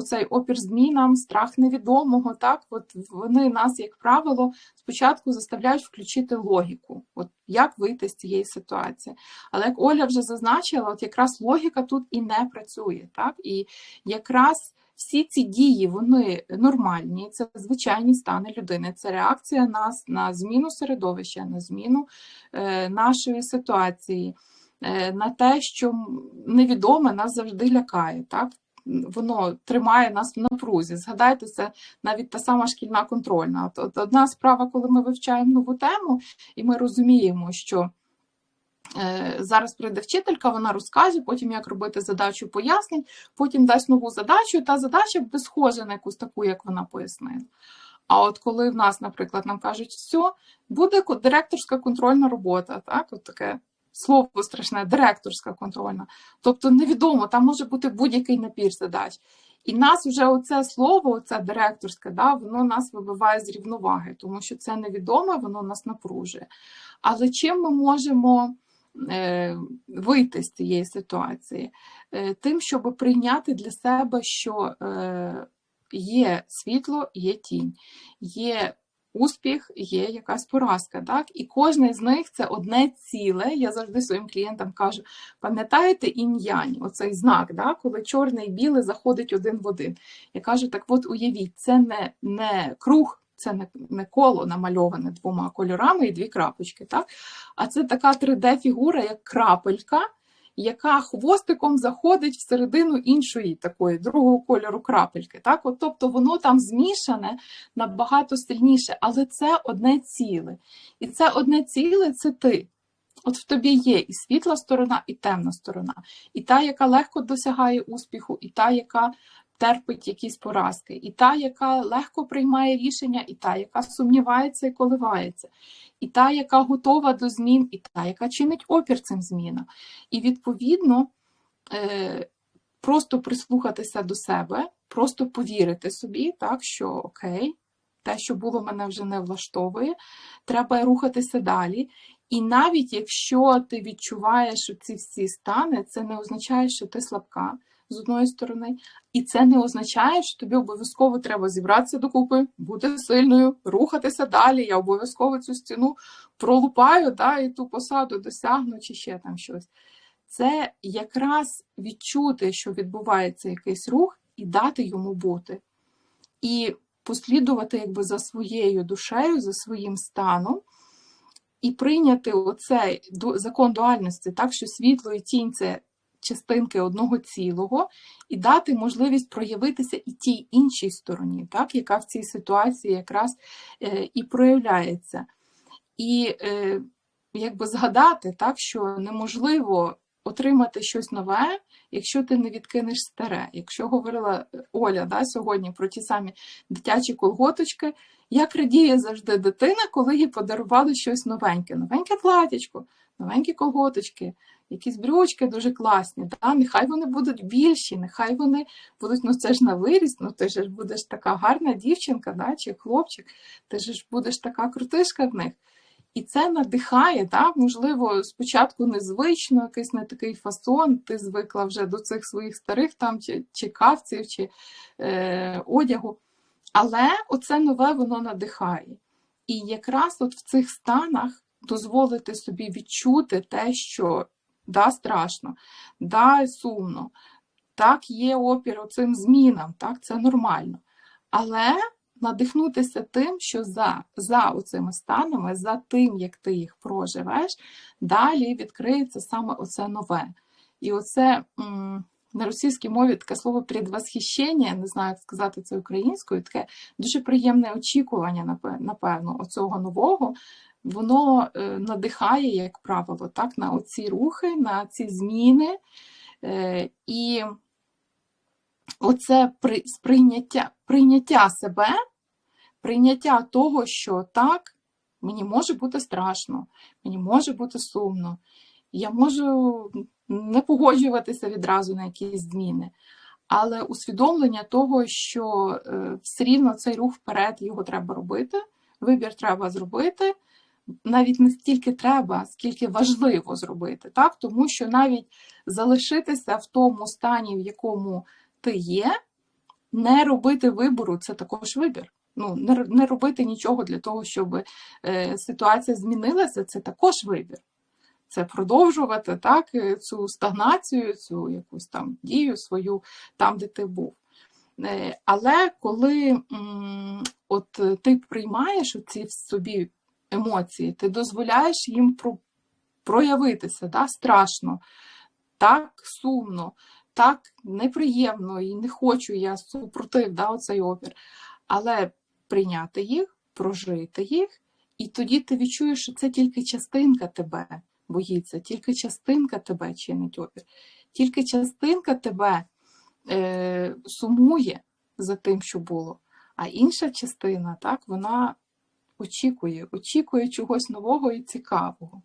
оцей опір змінам, страх невідомого, так, от вони нас, як правило, спочатку заставляють включити логіку, от як вийти з цієї ситуації. Але як Оля вже зазначила, от якраз логіка тут і не працює. так, І якраз всі ці дії вони нормальні, це звичайні стани людини, це реакція нас на зміну середовища, на зміну е, нашої ситуації, е, на те, що невідоме нас завжди лякає. Так? Воно тримає нас в напрузі. Згадайте, це навіть та сама шкільна контрольна. От, Одна справа, коли ми вивчаємо нову тему, і ми розуміємо, що Е, зараз прийде вчителька, вона розкаже, потім як робити задачу пояснень, потім дасть нову задачу, і та задача буде схожа на якусь таку, як вона пояснила. А от коли в нас, наприклад, нам кажуть, все, буде директорська контрольна робота, так, от таке слово страшне, директорська контрольна. Тобто невідомо, там може бути будь-який напір задач. І нас вже оце слово, оце директорське, да, воно нас вибиває з рівноваги, тому що це невідоме, воно нас напружує. Але чим ми можемо. Е, вийти з цієї ситуації, е, тим, щоб прийняти для себе, що е, є світло, є тінь, є успіх, є якась поразка. Так? І кожне з них це одне ціле. Я завжди своїм клієнтам кажу: пам'ятаєте інь-янь, оцей знак, да? коли чорне і біле заходить один в один. Я кажу, так от уявіть, це не, не круг це не коло намальоване двома кольорами і дві крапочки. так? А це така 3D-фігура, як крапелька, яка хвостиком заходить всередину іншої такої другого кольору крапельки. Так? От, Тобто воно там змішане набагато сильніше, але це одне ціле. І це одне ціле це ти. От в тобі є і світла сторона, і темна сторона, і та, яка легко досягає успіху, і та, яка терпить якісь поразки, і та, яка легко приймає рішення, і та, яка сумнівається і коливається, і та, яка готова до змін, і та, яка чинить опір цим змінам. І відповідно е, просто прислухатися до себе, просто повірити собі, так, що окей. Те, що було, мене вже не влаштовує, треба рухатися далі. І навіть якщо ти відчуваєш ці всі стани, це не означає, що ти слабка, з одної сторони, і це не означає, що тобі обов'язково треба зібратися докупи, бути сильною, рухатися далі. Я обов'язково цю стіну пролупаю, да, і ту посаду досягну, чи ще там щось. Це якраз відчути, що відбувається якийсь рух, і дати йому бути. І послідувати якби за своєю душею, за своїм станом. І прийняти оцей закон дуальності, так що світло і тінь це частинки одного цілого і дати можливість проявитися і тій іншій стороні, так, яка в цій ситуації якраз е, і проявляється. І е, якби згадати, так, що неможливо отримати щось нове, якщо ти не відкинеш старе. Якщо говорила Оля да, сьогодні про ті самі дитячі колготочки, як радіє завжди дитина, коли їй подарували щось новеньке, новеньке платячко, новенькі колготочки якісь брючки дуже класні. Да? Нехай вони будуть більші, нехай вони будуть, ну це ж на виріст, ну ти ж будеш така гарна дівчинка, да? чи хлопчик, ти ж будеш така крутишка в них. І це надихає, да? можливо, спочатку незвично, якийсь не такий фасон, ти звикла вже до цих своїх старих там чи, чи кавців, чи е, одягу. Але оце нове воно надихає. І якраз от в цих станах дозволити собі відчути те, що да, страшно, да, сумно, так, є опір цим змінам, так, це нормально. Але надихнутися тим, що за за цими станами, за тим, як ти їх проживеш, далі відкриється саме оце нове. І оце м на російській мові таке слово предвосхищення, не знаю, як сказати це українською, таке дуже приємне очікування, напевно, оцього нового, воно е, надихає, як правило, так, на оці рухи, на ці зміни. Е, і оце сприйняття, прийняття себе, прийняття того, що так, мені може бути страшно, мені може бути сумно, я можу не погоджуватися відразу на якісь зміни. Але усвідомлення того, що е, все рівно цей рух вперед його треба робити, вибір треба зробити навіть не стільки треба, скільки важливо зробити, так? тому що навіть залишитися в тому стані, в якому ти є, не робити вибору це також вибір. Ну, не, не робити нічого для того, щоб е, ситуація змінилася, це також вибір. Це продовжувати так, е, цю стагнацію, цю якусь там дію свою там, де ти був. Е, Але коли от ти приймаєш ці в собі емоції, ти дозволяєш їм про, проявитися, да, страшно, так сумно, так неприємно і не хочу, я супротив да, оцей опір. Але прийняти їх, прожити їх, і тоді ти відчуєш, що це тільки частинка тебе боїться, тільки частинка тебе чинить опір, тільки частинка тебе е, сумує за тим, що було. А інша частина, так, вона очікує, очікує чогось нового і цікавого.